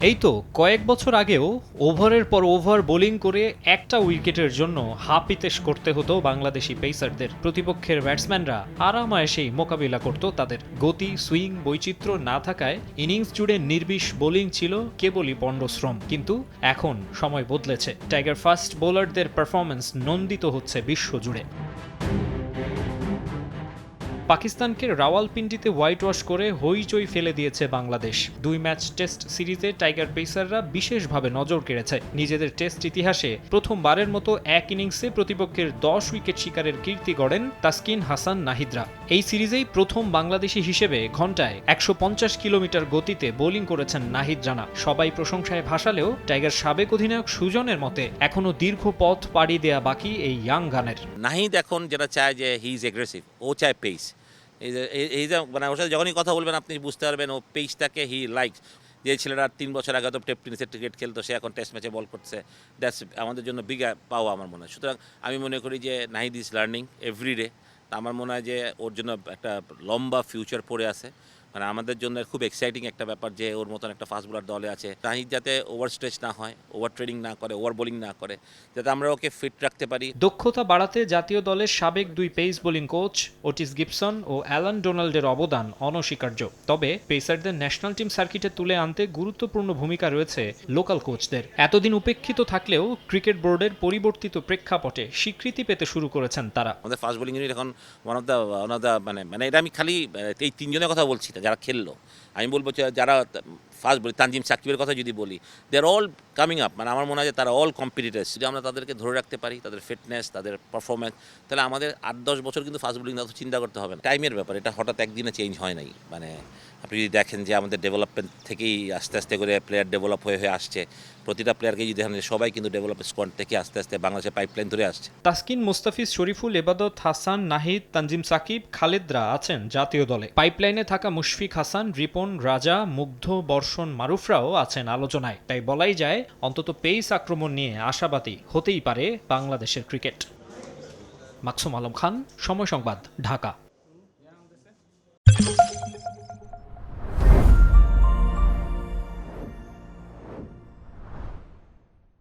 এই তো কয়েক বছর আগেও ওভারের পর ওভার বোলিং করে একটা উইকেটের জন্য হাপিতেশ করতে হতো বাংলাদেশি পেসারদের। প্রতিপক্ষের ব্যাটসম্যানরা আরামায়েশেই মোকাবিলা করত তাদের। গতি, সুইং বৈচিত্র্য না থাকায় ইনিংস জুড়ে নির্বিষ বোলিং ছিল কেবলই পণ্ডশ্রম কিন্তু এখন সময় বদলেছে। টাইগার ফাস্ট বোলারদের পারফরম্যান্স নন্দিত হচ্ছে বিশ্বজুড়ে। পাকিস্তানকে রাওয়ালপিন্ডিতে হোয়াইট ওয়াশ করে হইচই ফেলে দিয়েছে বাংলাদেশ। দুই ম্যাচ টেস্ট সিরিজে টাইগার পেসাররা বিশেষভাবে নজর কেড়েছে। নিজেদের টেস্ট ইতিহাসে প্রথমবারের মতো এক ইনিংসে প্রতিপক্ষের দশ উইকেট শিকারের কীর্তি গড়েন তাসকিন হাসান নাহিদরা। এই সিরিজেই প্রথম বাংলাদেশি হিসেবে ঘন্টায় একশো পঞ্চাশ কিলোমিটার গতিতে বোলিং করেছেন নাহিদ জানা সবাই প্রশংসায় ভাসালেও টাইগার সাবেক অধিনায়ক সুজনের মতে এখনও দীর্ঘ পথ পাড়ি দেয়া বাকি এই ইয়াং গানের। নাহিদ এখন যেটা চায় যে হি ইজ এগ্রেসিভ ও চায় পেস এই যে, এই- যে মানে ওর সাথে যখনই কথা বলবেন, আপনি বুঝতে পারবেন ও পেজটাকে হি লাইকস যে ছেলেরা তিন বছর আগে তো টেপ টেনিসের ক্রিকেট খেলতো, সে এখন টেস্ট ম্যাচে বল করছে। দ্যাটস আমাদের জন্য বিগ পাওয়া আমার মনে হয়। সুতরাং আমি মনে করি যে নাহিদ ইজ লার্নিং এভরিডে আমার মনে হয় যে ওর জন্য একটা লম্বা ফিউচার পড়ে আছে। মানে আমাদের জন্য খুব এক্সাইটিং একটা ব্যাপার যে ওর মতন একটা ফাস্ট বোলার দলে আছে। নাহিদ যাতে ওভার স্ট্রেচ না হয় ওভার ট্রেডিং না করে ওভার বোলিং না করে যাতে আমরা ওকে ফিট রাখতে পারি। দক্ষতা বাড়াতে জাতীয় দলের সাবেক দুই pace bowling coach Otis Gibson ও অ্যালান ডোনাল্ডের অবদান অনস্বীকার্য। তবে পেসারদের ন্যাশনাল টিম সার্কিটে তুলে আনতে গুরুত্বপূর্ণ ভূমিকা রয়েছে লোকাল কোচদের এতদিন উপেক্ষিত থাকলেও ক্রিকেট বোর্ডের পরিবর্তিত প্রেক্ষাপটে স্বীকৃতি পেতে শুরু করেছেন তারা। আমাদের ফাস্ট বোলিং ইউনিট এখন one of the one of the মানে মানে এটা আমি খালি এই তিনজনের কথা বলছি যারা খেললো আমি বলব যারা ফার্স্ট বলি, তানজিম সাকিবের কথা যদি বলি they are all coming up মানে আমার মনে হয় যে তারা অল কম্পিটিটার্স যদি আমরা তাদেরকে ধরে রাখতে পারি, তাদের ফিটনেস তাদের পারফরমেন্স তাহলে আমাদের আট দশ বছর কিন্তু ফাস্ট বোলিং অত চিন্তা করতে হবে না। টাইমের ব্যাপার, এটা হঠাৎ একদিনে চেঞ্জ হয় নাই। মানে আপনি যদি দেখেন যে আমাদের ডেভেলপমেন্ট থেকেই আস্তে আস্তে করে প্লেয়ার ডেভেলপ হয়ে হয়ে আসছে, প্রতিটা প্লেয়ারকে যদি দেখেন সবাই কিন্তু ডেভেলপ স্কোয়াড থেকে আস্তে আস্তে বাংলাদেশের পাইপলাইন ধরে আসছে। তাসকিন মুস্তাফিজ শরীফুল, এবাদত হাসান, নাহিদ, তানজিম সাকিব, খালেদরা আছেন জাতীয় দলে। পাইপলাইনে থাকা মুশফিক হাসান, রিপন রাজা, মুগ্ধ বর্ষণ মারুফরাও আছেন আলোচনায়। তাই বলাই যায়, অন্তত পেস আক্রমণ নিয়ে আশাবাদী হতেই পারে বাংলাদেশের ক্রিকেট। মাকসুম আলম খান, সময় সংবাদ, ঢাকা।